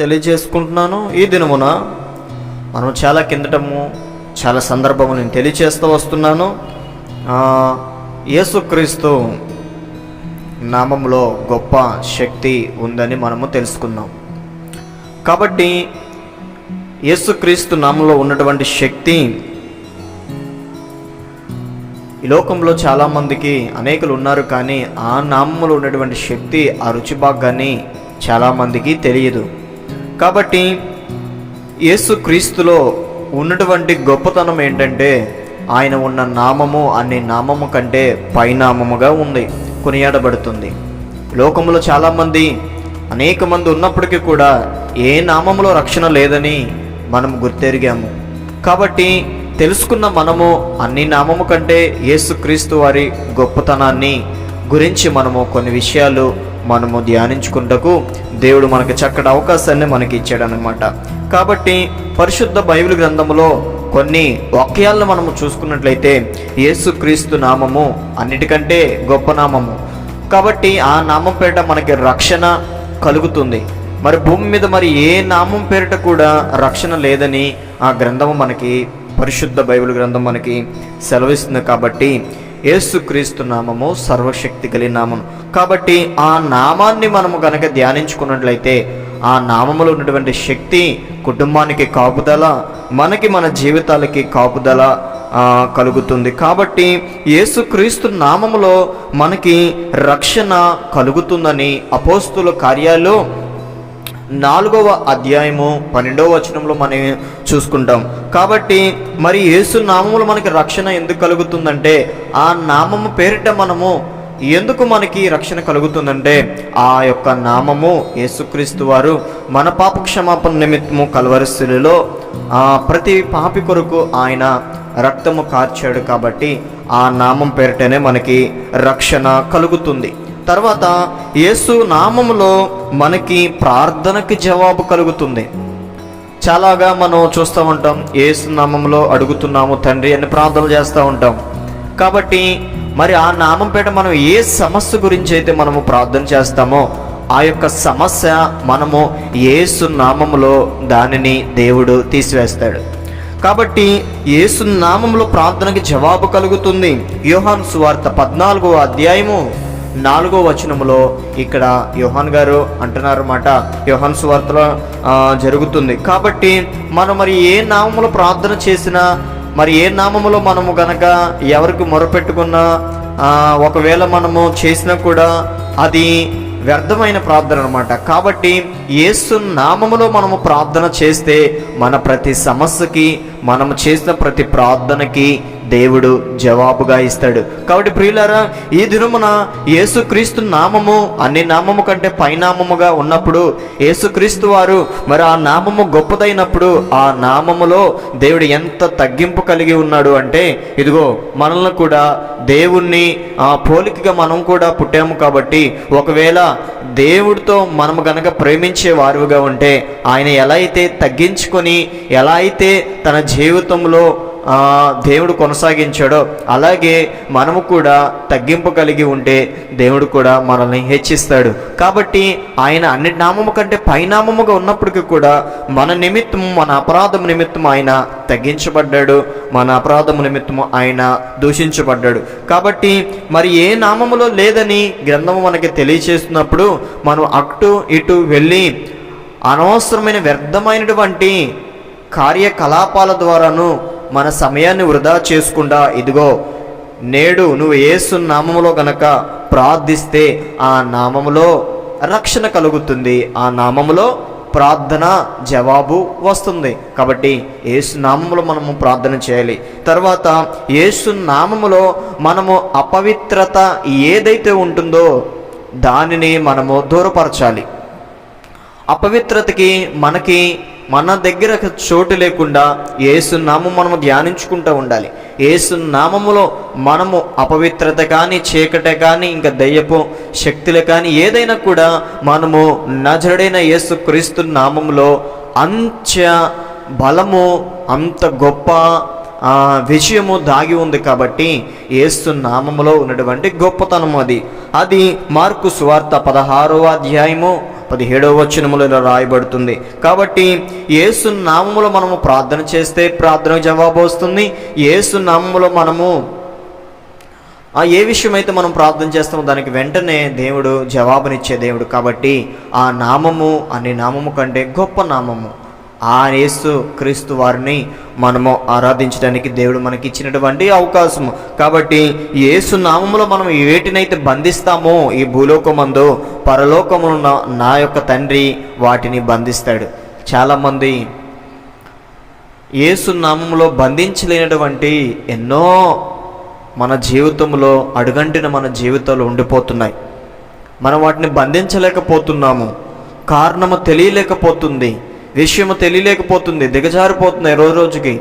తెలియజేసుకుంటున్నాను. ఈ దినమున మనం చాలా కిందటము చాలా సందర్భము నేను తెలియజేస్తూ వస్తున్నాను. యేసుక్రీస్తు నామంలో గొప్ప శక్తి ఉందని మనము తెలుసుకుందాం కాబట్టి యేసుక్రీస్తు నామంలో ఉన్నటువంటి శక్తి ఈ లోకంలో చాలామందికి అనేకులు ఉన్నారు కానీ ఆ నామంలో ఉన్నటువంటి శక్తి ఆ రుచి భాగాన్ని చాలామందికి తెలియదు. కాబట్టి యేసుక్రీస్తులో ఉన్నటువంటి గొప్పతనం ఏంటంటే ఆయన ఉన్న నామము అన్ని నామము కంటే పైనామముగా ఉంది కొనియాడబడుతుంది. లోకంలో చాలామంది అనేక మంది ఉన్నప్పటికీ కూడా ఏ నామములో రక్షణ లేదని మనం గుర్తెరిగాము. కాబట్టి తెలుసుకున్న మనము అన్ని నామము కంటే యేసుక్రీస్తు వారి గొప్పతనాన్ని గురించి మనము కొన్ని విషయాలు మనము ధ్యానించుకుంటకు దేవుడు మనకు చక్కటి అవకాశాన్ని మనకి ఇచ్చాడనమాట కాబట్టి పరిశుద్ధ బైబిల్ గ్రంథంలో కొన్ని వాక్యాలను మనము చూసుకున్నట్లయితే యేసుక్రీస్తు నామము అన్నిటికంటే గొప్ప నామము. కాబట్టి ఆ నామం పేరిట మనకి రక్షణ కలుగుతుంది. మరి భూమి మీద మరి ఏ నామం పేరిట కూడా రక్షణ లేదని ఆ గ్రంథము మనకి పరిశుద్ధ బైబిల్ గ్రంథం మనకి సెలవిస్తుంది. కాబట్టి యేసుక్రీస్తు నామము సర్వశక్తి కలిగిన నామం. కాబట్టి ఆ నామాన్ని మనము కనుక ధ్యానించుకున్నట్లయితే ఆ నామములో ఉన్నటువంటి శక్తి కుటుంబానికి కాపుదల మనకి మన జీవితాలకి కాపుదల కలుగుతుంది. కాబట్టి యేసుక్రీస్తు నామములో మనకి రక్షణ కలుగుతుందని అపోస్తుల కార్యాలు నాలుగవ అధ్యాయము పన్నెండవ వచనంలో మనం చూసుకుంటాం. కాబట్టి మరి యేసు నామములో మనకి రక్షణ ఎందుకు కలుగుతుందంటే ఆ నామము పేరిట మనము ఎందుకు మనకి రక్షణ కలుగుతుందంటే ఆ యొక్క నామము యేసుక్రీస్తు వారు మన పాప క్షమాపణ నిమిత్తము కలవరిశిలో ఆ ప్రతి పాపి కొరకు ఆయన రక్తము కార్చాడు కాబట్టి ఆ నామం పేరిటనే మనకి రక్షణ కలుగుతుంది. తర్వాత యేసు నామములో మనకి ప్రార్థనకి జవాబు కలుగుతుంది. చాలాగా మనం చూస్తూ ఉంటాం యేసు నామంలో అడుగుతున్నాము తండ్రి అని ప్రార్థన చేస్తూ ఉంటాం. కాబట్టి మరి ఆ నామం పేట మనం ఏ సమస్య గురించి అయితే మనము ప్రార్థన చేస్తామో ఆ యొక్క సమస్య మనము ఏసు నామంలో దానిని దేవుడు తీసివేస్తాడు. కాబట్టి యేసు నామంలో ప్రార్థనకి జవాబు కలుగుతుంది. యోహాను సువార్త పద్నాలుగో అధ్యాయము నాలుగో వచనములో ఇక్కడ యోహాన్ గారు అంటున్నారు అన్నమాట యోహాన్ సువార్తలో జరుగుతుంది. కాబట్టి మనం మరి ఏ నామములో ప్రార్థన చేసినా మరి ఏ నామములో మనము గనక ఎవరికి మొరపెట్టుకున్నా ఒకవేళ మనము చేసినా కూడా అది వ్యర్థమైన ప్రార్థన అనమాట కాబట్టి యేసు నామములో మనము ప్రార్థన చేస్తే మన ప్రతి సమస్యకి మనము చేసిన ప్రతి ప్రార్థనకి దేవుడు జవాబుగా ఇస్తాడు. కాబట్టి ప్రియులారా ఈ దినమున యేసుక్రీస్తు నామము అన్ని నామము కంటే పైనామముగా ఉన్నప్పుడు యేసుక్రీస్తు వారు మరి ఆ నామము గొప్పదైనప్పుడు ఆ నామములో దేవుడు ఎంత తగ్గింపు కలిగి ఉన్నాడు అంటే ఇదిగో మనల్ని కూడా దేవుణ్ణి ఆ పోలికగా మనం కూడా పుట్టాము కాబట్టి ఒకవేళ దేవుడితో మనము గనక ప్రేమించే వారుగా ఉంటే ఆయన ఎలా అయితే తగ్గించుకొని ఎలా అయితే తన జీవితంలో దేవుడు కొనసాగించాడో అలాగే మనము కూడా తగ్గింపు కలిగి ఉంటే దేవుడు కూడా మనల్ని హెచ్చిస్తాడు. కాబట్టి ఆయన అన్ని నామము కంటే పైనామముగా ఉన్నప్పటికీ కూడా మన నిమిత్తం మన అపరాధం నిమిత్తం ఆయన తగ్గించబడ్డాడు మన అపరాధము నిమిత్తము ఆయన దూషించబడ్డాడు. కాబట్టి మరి ఏ నామములో లేదని గ్రంథము మనకి తెలియచేస్తున్నప్పుడు మనం అటు ఇటు వెళ్ళి అనవసరమైన వ్యర్థమైనటువంటి కార్యకలాపాల ద్వారాను మన సమయాన్ని వృధా చేసుకుండా ఇదిగో నేడు నువ్వు యేసు నామములో గనక ప్రార్థిస్తే ఆ నామములో రక్షణ కలుగుతుంది. ఆ నామములో ప్రార్థన జవాబు వస్తుంది. కాబట్టి యేసు నామములో మనము ప్రార్థన చేయాలి. తర్వాత యేసు నామములో మనము అపవిత్రత ఏదైతే ఉంటుందో దానిని మనము దూరపరచాలి. అపవిత్రతకి మనకి మన దగ్గర చోటు లేకుండా ఏసు నామం మనము ధ్యానించుకుంటూ ఉండాలి. ఏసు నామములో మనము అపవిత్రత కానీ చీకట కానీ ఇంకా దయ్యపు శక్తులు కానీ ఏదైనా కూడా మనము నజరుడైన యేసు క్రీస్తు నామములో అంత బలము అంత గొప్ప విషయము దాగి ఉంది కాబట్టి ఏసు నామములో ఉన్నటువంటి గొప్పతనం అది. అది మార్కు సువార్త పదహారవ అధ్యాయము పదిహేడవ వచనములో ఇలా రాయబడుతుంది. కాబట్టి ఏసు నామములో మనము ప్రార్థన చేస్తే ప్రార్థన జవాబు వస్తుంది. ఏసు నామములో మనము ఆ ఏ విషయమైతే మనం ప్రార్థన చేస్తామో దానికి వెంటనే దేవుడు జవాబునిచ్చే దేవుడు. కాబట్టి ఆ నామము అనే నామము కంటే గొప్ప నామము. ఆ యేసు క్రీస్తు వారిని మనము ఆరాధించడానికి దేవుడు మనకి ఇచ్చినటువంటి అవకాశము. కాబట్టి యేసు నామంలో మనం వేటినైతే బంధిస్తామో ఈ భూలోకమందు పరలోకమును నా- నా యొక్క తండ్రి వాటిని బంధిస్తాడు. చాలామంది యేసు నామంలో బంధించలేనటువంటి ఎన్నో మన జీవితంలో అడుగంటిన మన జీవితాలు ఉండిపోతున్నాయి. మనం వాటిని బంధించలేకపోతున్నాము. కారణము తెలియలేకపోతుంది. విషయము తెలియలేకపోతుంది దిగజారిపోతున్నాయి రోజు రోజుకి.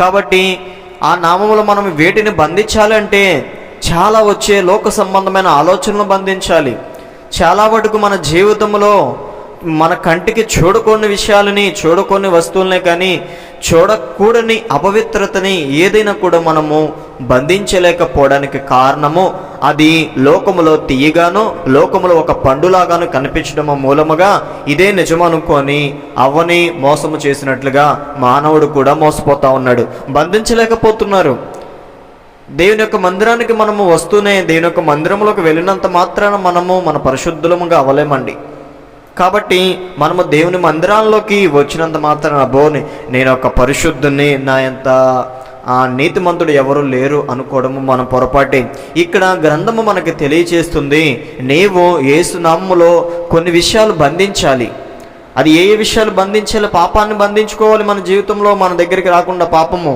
కాబట్టి ఆ నామములు మనం వేటిని బంధించాలంటే చాలా వచ్చే లోక సంబంధమైన ఆలోచనలు బంధించాలి. చాలా వరకు మన జీవితంలో మన కంటికి చూడకొని విషయాలని చూడకొని వస్తువులనే కానీ చూడకూడని అపవిత్రతని ఏదైనా కూడా మనము బంధించలేకపోవడానికి కారణము అది లోకములో తీయగాను లోకములో ఒక పండులాగాను కనిపించడం మూలముగా ఇదే నిజమనుకొని అవ్వని మోసము చేసినట్లుగా మానవుడు కూడా మోసపోతా ఉన్నాడు. బంధించలేకపోతున్నారు. దేవుని యొక్క మందిరానికి మనము వస్తూనే దేవుని యొక్క మందిరంలోకి వెళ్ళినంత మాత్రాన మనము మన పరిశుద్ధులముగా అవ్వలేమండి కాబట్టి మనము దేవుని మందిరాల్లోకి వచ్చినంత మాత్రాన అబ్బోని నేను ఒక పరిశుద్ధుని నా ఎంత ఆ నీతిమంతుడు ఎవరు లేరు అనుకోవడము మన పొరపాటే. ఇక్కడ గ్రంథము మనకి తెలియచేస్తుంది నీవు ఏసునామ్ములో కొన్ని విషయాలు బంధించాలి. అది ఏ ఏ విషయాలు బంధించాలి? పాపాన్ని బంధించుకోవాలి మన జీవితంలో మన దగ్గరికి రాకుండా పాపము.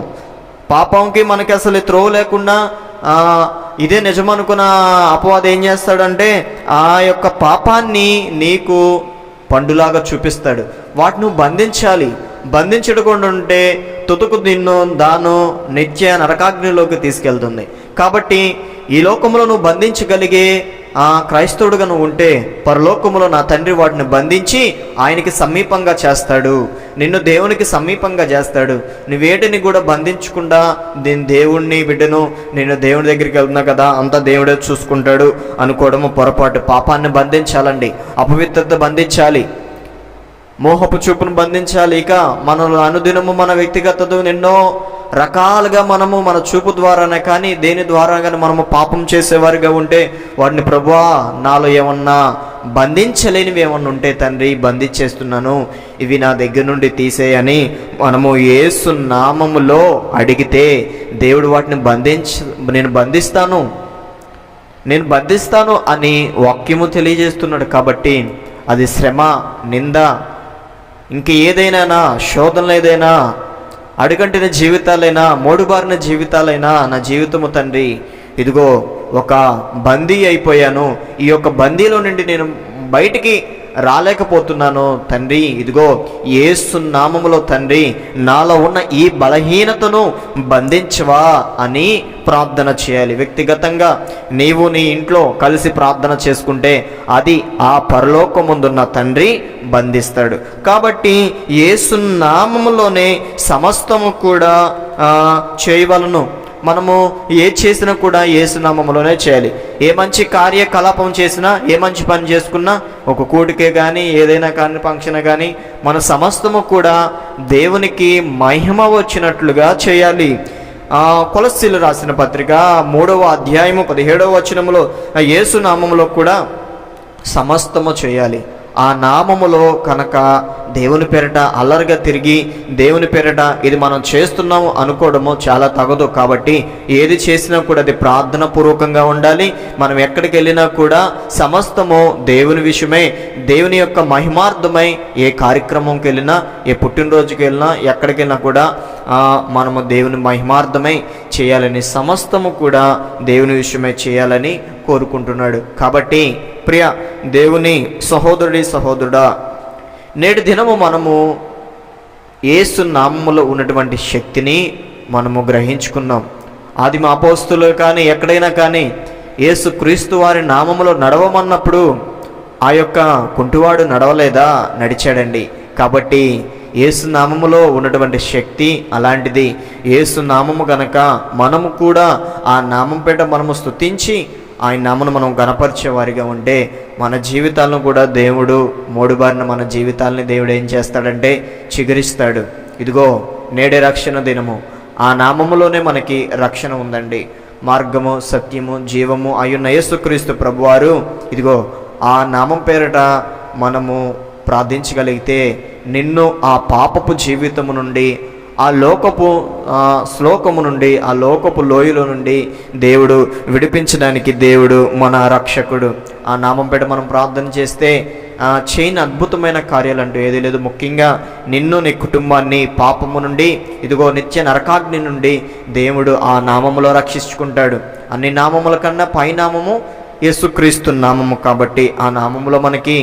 పాపంకి మనకి అసలు త్రోవ లేకుండా ఇదే నిజమనుకున్న అపవాదం ఏం చేస్తాడంటే ఆ యొక్క పాపాన్ని నీకు పండులాగా చూపిస్తాడు. వాటిని బంధించాలి. బంధించకుండా ఉంటే తుతుకు నిన్ను దాను నిత్య నరకాగ్నిలోకి తీసుకెళ్తుంది. కాబట్టి ఈ లోకంలో నువ్వు బంధించగలిగే ఆ క్రైస్తవుడుగా నువ్వు ఉంటే పరలోకములో నా తండ్రి వాటిని బంధించి ఆయనకి సమీపంగా చేస్తాడు. నిన్ను దేవునికి సమీపంగా చేస్తాడు. నువ్వేటిని కూడా బంధించకుండా నేను దేవుణ్ణి బిడ్డను నేను దేవుని దగ్గరికి వెళ్తున్నా కదా అంతా దేవుడే చూసుకుంటాడు అనుకోవడము పొరపాటు. పాపాన్ని బంధించాలండి. అపవిత్రత బంధించాలి. మోహపు చూపును బంధించాలి. ఇక మనలో అనుదినము మన వ్యక్తిగతతో ఎన్నో రకాలుగా మనము మన చూపు ద్వారానే కానీ దేని ద్వారా కానీ మనము పాపం చేసేవారిగా ఉంటే వాడిని ప్రభువా నాలో ఏమన్నా బంధించలేనివి ఏమన్నా ఉంటే తండ్రి బంధించేస్తున్నాను. ఇవి నా దగ్గర నుండి తీసేయని మనము ఏసు నామములో అడిగితే దేవుడు వాటిని బంధించ నేను బంధిస్తాను. నేను బంధిస్తాను అని వాక్యము తెలియజేస్తున్నాడు కాబట్టి అది శ్రమ నింద ఇంక ఏదైనా శోధనలు ఏదైనా అడుగంటిన జీవితాలైనా మోడుబారిన జీవితాలైనా నా జీవితము తండ్రి ఇదిగో ఒక బందీ అయిపోయాను. ఈ యొక్క బందీలో నుండి నేను బయటికి రాలేకపోతున్నాను తండ్రి ఇదిగో ఏసు నామములో తండ్రి నాలో ఉన్న ఈ బలహీనతను బంధించవా అని ప్రార్థన చేయాలి. వ్యక్తిగతంగా నీవు నీ ఇంట్లో కలిసి ప్రార్థన చేసుకుంటే అది ఆ పరలోకముందున్న తండ్రి బంధిస్తాడు. కాబట్టి యేసు నామములోనే సమస్తము కూడా చేయవలను. మనము ఏ చేసినా కూడా ఏసునామములోనే చేయాలి. ఏ మంచి కార్యకలాపం చేసినా ఏ మంచి పని చేసుకున్నా ఒక కూడికే కానీ ఏదైనా కానీ ఫంక్షన్ కానీ మన సమస్తము కూడా దేవునికి మహిమ వచ్చినట్లుగా చేయాలి. ఆ కొలస్సీలు రాసిన పత్రిక మూడవ అధ్యాయము పదిహేడవ వచనములో యేసునామంలో కూడా సమస్తము చేయాలి. ఆ నామములో కనుక దేవుని పేరట అల్లరిగా తిరిగి దేవుని పేరట ఇది మనం చేస్తున్నాము అనుకోవడము చాలా తగదు. కాబట్టి ఏది చేసినా కూడా అది ప్రార్థన పూర్వకంగా ఉండాలి. మనం ఎక్కడికి వెళ్ళినా కూడా సమస్తము దేవుని విషయమై. దేవుని యొక్క మహిమార్థమై ఏ కార్యక్రమంకి వెళ్ళినా ఏ పుట్టినరోజుకి వెళ్ళినా ఎక్కడికి వెళ్ళినా కూడా మనము దేవుని మహిమార్థమై చేయాలని సమస్తము కూడా దేవుని విషయమై చేయాలని కోరుకుంటున్నాడు. కాబట్టి ప్రియ దేవుని సహోదరుడి సహోదరుడా నేటి దినము మనము ఏసు నామములో ఉన్నటువంటి శక్తిని మనము గ్రహించుకున్నాం. ఆదిమ అపోస్తులు కానీ ఎక్కడైనా కానీ ఏసు క్రీస్తు వారి నామములో నడవమన్నప్పుడు ఆ యొక్క కుంటివాడు నడవలేదా? నడిచాడండి. కాబట్టి ఏసు నామములో ఉన్నటువంటి శక్తి అలాంటిది. ఏసు నామము గనక మనము కూడా ఆ నామం పేట మనము స్తుతించి ఆయన నామను మనం గనపరిచే వారిగా ఉంటే మన జీవితాలను కూడా దేవుడు మూడుబారిన మన జీవితాలని దేవుడు ఏం చేస్తాడంటే చిగురిస్తాడు. ఇదిగో నేడే రక్షణ దినము. ఆ నామములోనే మనకి రక్షణ ఉందండి. మార్గము సత్యము జీవము అయ్యున్న యేసుక్రీస్తు ప్రభువారు ఇదిగో ఆ నామం పేరట మనము ప్రార్థించగలిగితే నిన్ను ఆ పాపపు జీవితము నుండి ఆ లోకపు శ్లోకము నుండి ఆ లోకపు లోయలో నుండి దేవుడు విడిపించడానికి దేవుడు మన రక్షకుడు. ఆ నామం పెట్టి మనం ప్రార్థన చేస్తే చేయని అద్భుతమైన కార్యాలు అంటూ ఏది లేదు. ముఖ్యంగా నిన్ను నీ కుటుంబాన్ని పాపము నుండి ఇదిగో నిత్య నరకాగ్ని నుండి దేవుడు ఆ నామములో రక్షించుకుంటాడు. అన్ని నామముల కన్నా పై నామము యేసుక్రీస్తు నామము కాబట్టి ఆ నామములో మనకి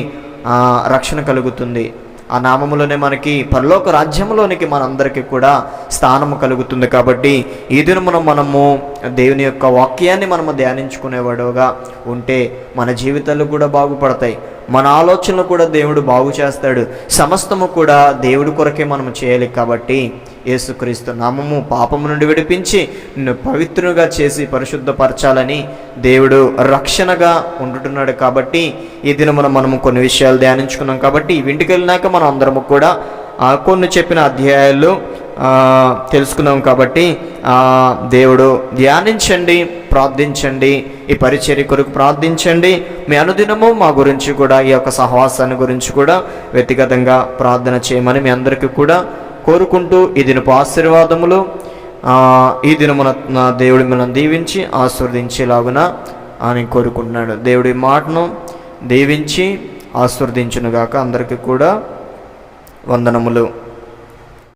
రక్షణ కలుగుతుంది. ఆ నామములోనే మనకి పరలోక రాజ్యంలోనికి మనందరికీ కూడా స్థానము కలుగుతుంది కాబట్టి ఈ దినమున మనము దేవుని యొక్క వాక్యాన్ని మనము ధ్యానించుకునేవాడుగా ఉంటే మన జీవితాలు కూడా బాగుపడతాయి. మన ఆలోచనలు కూడా దేవుడు బాగు చేస్తాడు. సమస్తము కూడా దేవుడి కొరకే మనము చేయాలి కాబట్టి యేసుక్రీస్తు నామము పాపము నుండి విడిపించి నిన్ను పవిత్రునిగా చేసి పరిశుద్ధపరచాలని దేవుడు రక్షణగా ఉంటున్నాడు కాబట్టి ఈ దినమున మనము కొన్ని విషయాలు ధ్యానించుకున్నాం కాబట్టి ఇంటికి వెళ్ళినాక మనం అందరము కూడా కొన్ని చెప్పిన అధ్యాయాలు తెలుసుకున్నాం కాబట్టి దేవుడు ధ్యానించండి ప్రార్థించండి ఈ పరిచర్య కొరకు ప్రార్థించండి. మీ అనుదినము మా గురించి కూడా ఈ యొక్క సహవాసాన్ని గురించి కూడా వ్యక్తిగతంగా ప్రార్థన చేయమని మీ అందరికీ కూడా కోరుకుంటూ ఈ దినపు ఆశీర్వాదములు ఈ దినమున దేవుడి మనం దీవించి ఆస్వాదించేలాగున అని కోరుకుంటున్నాడు. దేవుడి మాటను దీవించి ఆస్వాదించునుగాక అందరికీ కూడా వందనములు.